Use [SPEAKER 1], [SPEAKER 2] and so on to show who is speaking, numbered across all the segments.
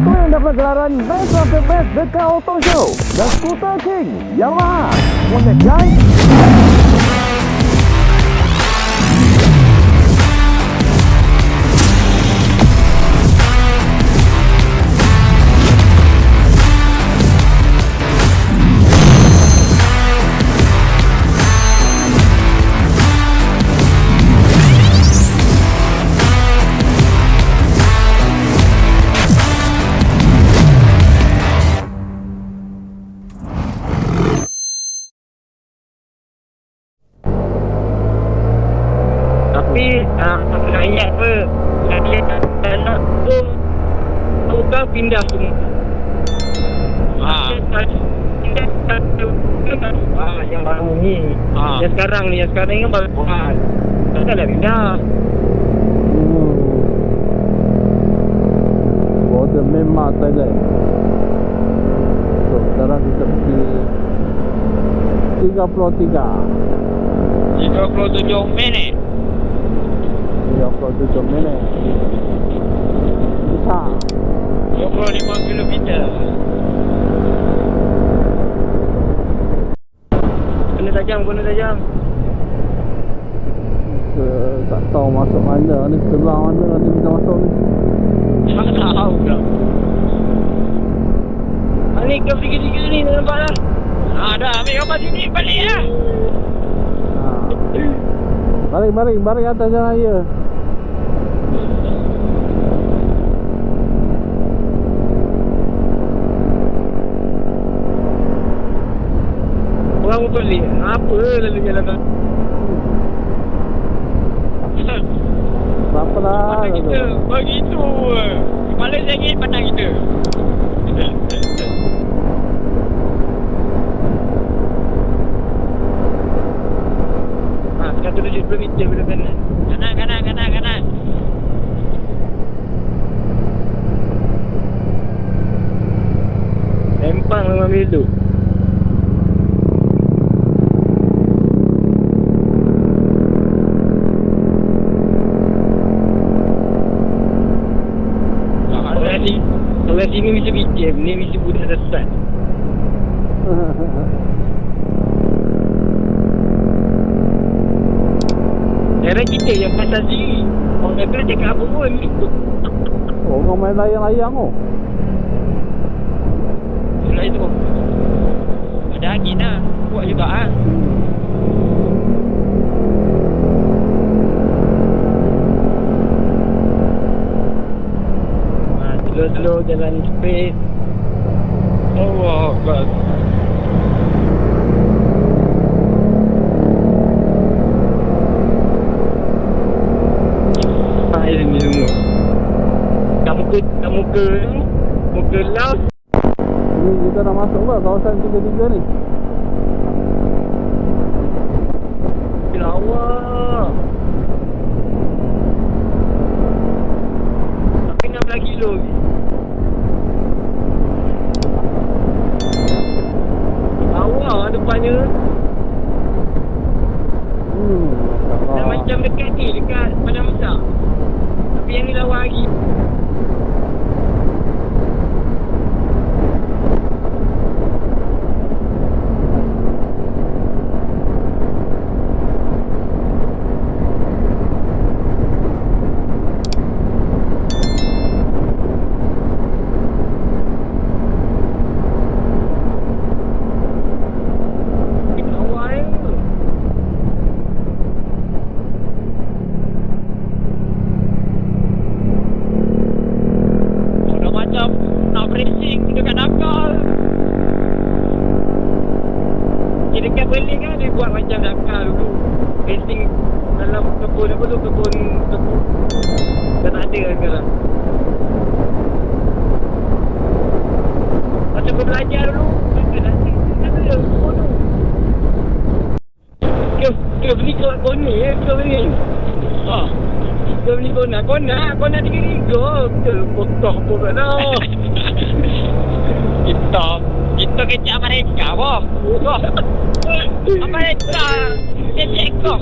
[SPEAKER 1] Twin dapat gelaran Best of the Best dekat Auto Show The Scooter King Yamaha that guys?
[SPEAKER 2] Yang baru ni.
[SPEAKER 3] Ah.
[SPEAKER 2] Yang sekarang ni Yang sekarang ni kan baru buat. Takkanlah pindah
[SPEAKER 1] Hmm. Border Myanmar Thailand So sekarang kita pergi 33
[SPEAKER 3] 37 minit.
[SPEAKER 1] 37 minit. Besar.
[SPEAKER 3] 25 kilometer
[SPEAKER 2] Kena tajam Kena tajam
[SPEAKER 1] ke, Tak tahu masuk mana ni Sebelah mana ni kita masuk ni.
[SPEAKER 3] Tak tahu pula
[SPEAKER 2] ah, Ni kau tiga-tiga ni Tak nampak lah
[SPEAKER 3] Ah dah ambil gambar sini balik lah
[SPEAKER 1] ha. Baring baring Baring atas jalan raya
[SPEAKER 2] Orang pun pelik Apa lalu jalan tu
[SPEAKER 1] Tak apa lah?
[SPEAKER 3] Pandang kita Begitu Kepala sakit pandang kita
[SPEAKER 2] Ha, sekarang 70 meter belah kanan
[SPEAKER 3] Kanan kanan kanan kanan
[SPEAKER 2] Lempang memang belok Kalau sini Kalau sini mesti BTM Ni mesti budak sesat. Sekarang kita yang pasal sendiri Orang kata cakap apa pun.
[SPEAKER 1] Orang main layang-layang oh
[SPEAKER 3] Itulah itu Ada angin lah Kuat juga ah.
[SPEAKER 2] ha, Slow-slow jalan straight.
[SPEAKER 3] Allah Akbar.
[SPEAKER 2] Ini semua Kat muka, kat muka ni Muka Laos
[SPEAKER 1] Ni kita dah masuk ke kawasan 33 ni.
[SPEAKER 2] Lawa Tapi 16 kilo lagi Lawa depannya
[SPEAKER 1] Hmm
[SPEAKER 2] Dah
[SPEAKER 1] Allah.
[SPEAKER 2] macam dekat ni Dekat Padang Besar Tapi yang ni lawa lagi Lawa eh
[SPEAKER 3] Oh, dah macam Nak racing dekat nakal
[SPEAKER 2] Dia dekat beli kan dia buat macam Dakar dulu Racing dalam kebun apa tu kebun kebun. Dah tak ada sekarang. Masa kau belajar dulu tu Kau, kau beli kau kona ya kau beli.
[SPEAKER 3] Ah.
[SPEAKER 2] Kau beli kona Kona Kona tiga tiga Betul Kotak pun tak tahu
[SPEAKER 3] Kita Kita kecak mereka boh. Boh. Mereka? Kecek kau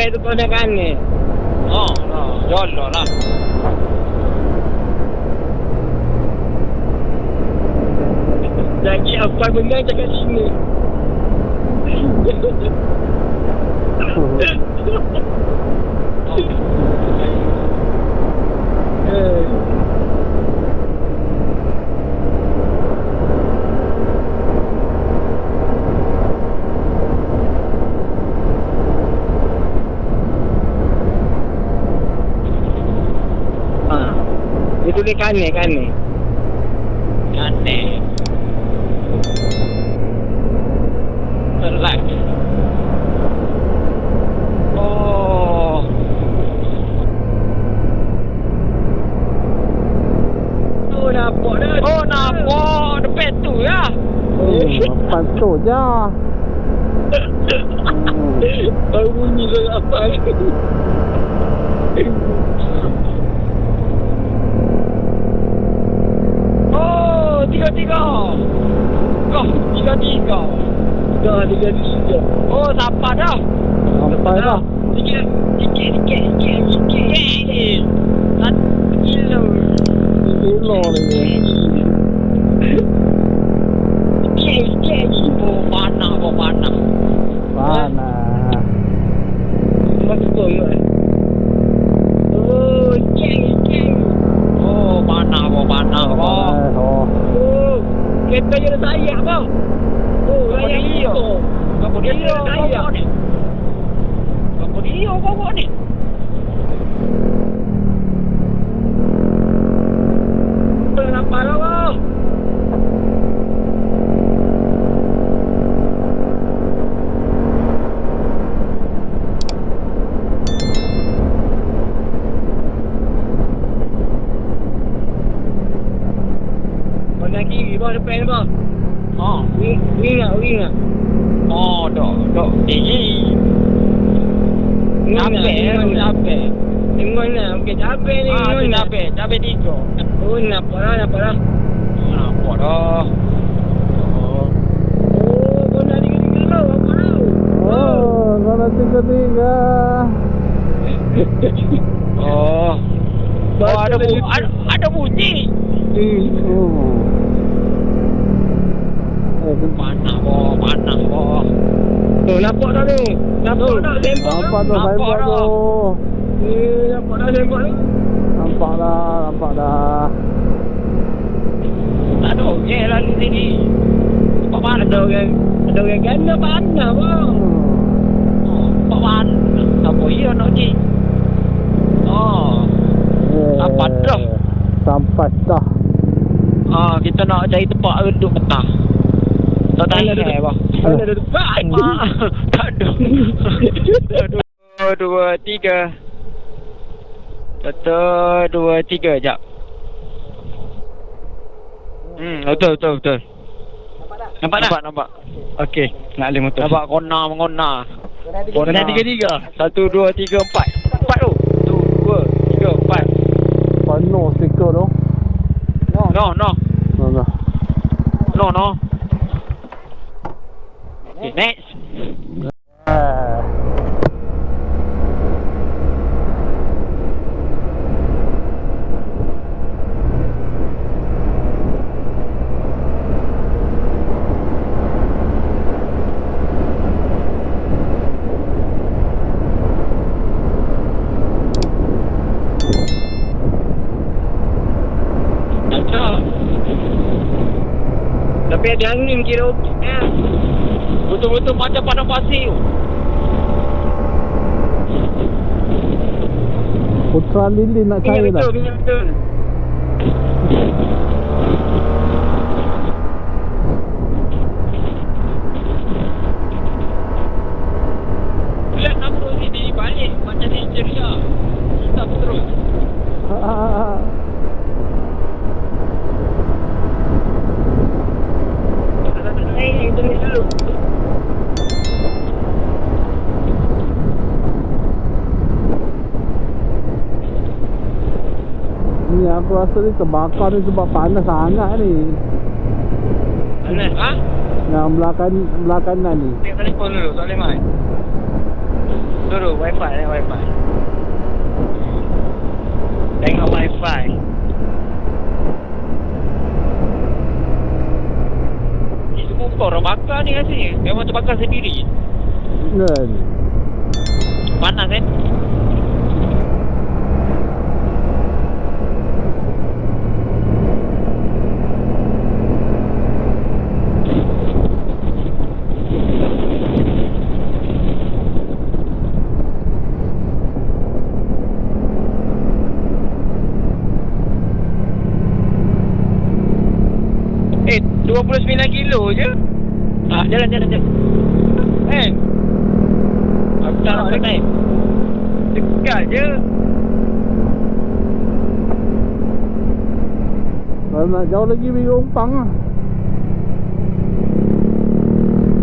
[SPEAKER 2] depan tu kau nak kanan.
[SPEAKER 3] Oh, oh, jolok lah.
[SPEAKER 2] Lagi apa benda cakap sini. Eh. Ah. Dia tulis kanan kanan.
[SPEAKER 3] Aneh. Relax. Oh.
[SPEAKER 2] Tu nampak dah.
[SPEAKER 3] Oh, nampak depan tu ya.
[SPEAKER 1] Je.
[SPEAKER 2] Baru bunyi apa
[SPEAKER 3] Oh, tiga-tiga. Kau, tiga-tiga.
[SPEAKER 2] Dah tiga tiga.
[SPEAKER 3] Oh, sampai dah.
[SPEAKER 1] Sampai dah.
[SPEAKER 3] Sikit, sikit, sikit, sikit, sikit. Satu kilo.
[SPEAKER 1] Kilo ni.
[SPEAKER 3] Sikit, sikit. Oh, panas, oh, panas.
[SPEAKER 1] Mana?
[SPEAKER 2] Masuk tu ke? Oh, geng geng.
[SPEAKER 3] Oh, panas, oh, panas, oh.
[SPEAKER 1] Oh.
[SPEAKER 2] Oh, kereta je dah sayang bang. Oh,
[SPEAKER 3] Apa
[SPEAKER 2] sayang
[SPEAKER 3] dia?
[SPEAKER 2] tu.
[SPEAKER 3] Apa dia bawa ni? Apa dia bawa ni?
[SPEAKER 2] Kenapa dah bang? Mana kiri bang depan bang?
[SPEAKER 3] Oh,
[SPEAKER 2] Wing, ah, wing ah.
[SPEAKER 3] oh, dok, dok. Tinggi. Capek, eh, capek.
[SPEAKER 2] Tengok nak, okey capek ni.
[SPEAKER 3] Ah,
[SPEAKER 2] tengok
[SPEAKER 3] tu capek, capek tiga.
[SPEAKER 2] Oh, nampak dah, nampak.
[SPEAKER 3] Oh, nampak dah. Oh.
[SPEAKER 2] Oh, kau nak tiga-tiga tau, apa tau?
[SPEAKER 1] Oh, tiga-tiga.
[SPEAKER 3] Oh. Oh, ada, bu ada, ada bunyi.
[SPEAKER 2] Hmm.
[SPEAKER 1] Oh. Eh,
[SPEAKER 3] Mana boh, mana boh.
[SPEAKER 2] Oh, nampak dah tu. Nampak dah, lembak
[SPEAKER 1] nampak tu,
[SPEAKER 3] Nampak
[SPEAKER 1] tu.
[SPEAKER 2] Eh, nampak dah, lembak dah.
[SPEAKER 1] Nampak dah, nampak dah.
[SPEAKER 3] Tak ada orang lalu sini. Pak mana
[SPEAKER 2] Ada orang, ada orang ganda mana bang?
[SPEAKER 3] Oh, Pak mana? Apa ia nak ni? Oh.
[SPEAKER 1] Eh,
[SPEAKER 3] Sampai dah.
[SPEAKER 1] Sampai dah.
[SPEAKER 3] Ah, kita nak cari tempat duduk petang. Tak
[SPEAKER 2] Mana
[SPEAKER 3] tanya
[SPEAKER 2] duduk?
[SPEAKER 3] eh, bang.
[SPEAKER 2] Mana duduk?
[SPEAKER 3] Ah, tak ada. Satu, dua, tiga. Satu, dua, tiga, jap. Hmm, betul, betul, betul. Nampak dah? Nampak, nampak.
[SPEAKER 2] Okey, nak lima motor.
[SPEAKER 3] Nampak kona mengona.
[SPEAKER 2] Kena tiga-tiga.
[SPEAKER 3] Satu, dua, tiga, empat. Empat tu. Satu, dua, tiga, empat.
[SPEAKER 1] Penuh stiker tu.
[SPEAKER 3] No, no.
[SPEAKER 1] No, no.
[SPEAKER 3] No, no. Okay, next.
[SPEAKER 2] Tapi ada angin kira okey?
[SPEAKER 3] Betul-betul macam padang pasir tu.
[SPEAKER 1] Putra Lilin nak cari
[SPEAKER 2] betul, betul.
[SPEAKER 3] Bila nama sini balik macam ni ceria. Kita terus.
[SPEAKER 1] Ah, ah, ah.
[SPEAKER 2] Naik itu ni dulu.
[SPEAKER 1] Ni aku rasa ni terbakar ni sebab panas sangat ni.
[SPEAKER 2] Panas.
[SPEAKER 3] Ha?
[SPEAKER 1] Yang belakang belah kanan ni.
[SPEAKER 2] Tengok telefon dulu, tak boleh main.
[SPEAKER 3] Turun wifi eh wifi. Tengok wifi. Ni semua bukan orang bakar ni rasanya. Memang terbakar sendiri.
[SPEAKER 1] Kan
[SPEAKER 3] Panas. Eh, kilo je. Ah, jalan jalan jalan. Eh. Aku tak nak naik. Dekat je.
[SPEAKER 1] Kalau nak jauh lagi pergi Umpang lah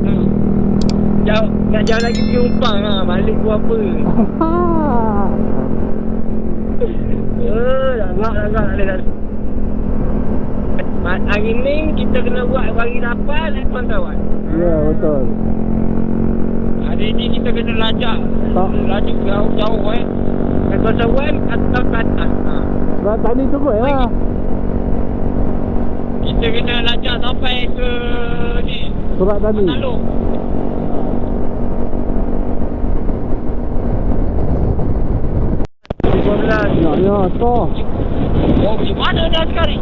[SPEAKER 2] Hmm. Jauh, nak jauh lagi pergi Umpang lah. Balik buat apa? Eh, agak, agak, tak boleh, tak boleh. Hari ni kita kena buat bagi dapat Lepas kawan
[SPEAKER 1] Ya betul
[SPEAKER 3] Hari ni kita kena lajak.
[SPEAKER 1] Tak.
[SPEAKER 3] Laju jauh-jauh eh.
[SPEAKER 2] Lepas kawan atau ke atas ha.
[SPEAKER 1] Dah tadi terus lah
[SPEAKER 3] Kita kena lajak sampai ke ni.
[SPEAKER 1] Surat tadi Ya ya Toh
[SPEAKER 3] Oh, di mana dah sekarang?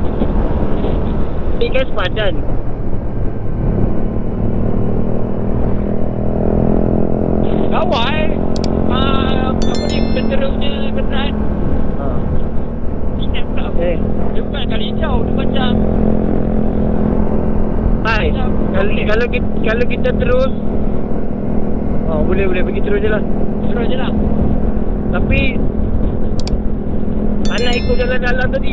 [SPEAKER 2] Ni kan sepadan
[SPEAKER 3] Kawal eh. Ah, apa ni penterusnya kenderaan.
[SPEAKER 2] ha.
[SPEAKER 3] Ingat pula.
[SPEAKER 2] Eh
[SPEAKER 3] Dia bukan kali hijau. Dia macam
[SPEAKER 2] Hai kalau, kalau, kita, kalau kita terus Oh boleh boleh pergi terus je lah
[SPEAKER 3] terus je lah.
[SPEAKER 2] Tapi Tak nak ikut jalan dalam tadi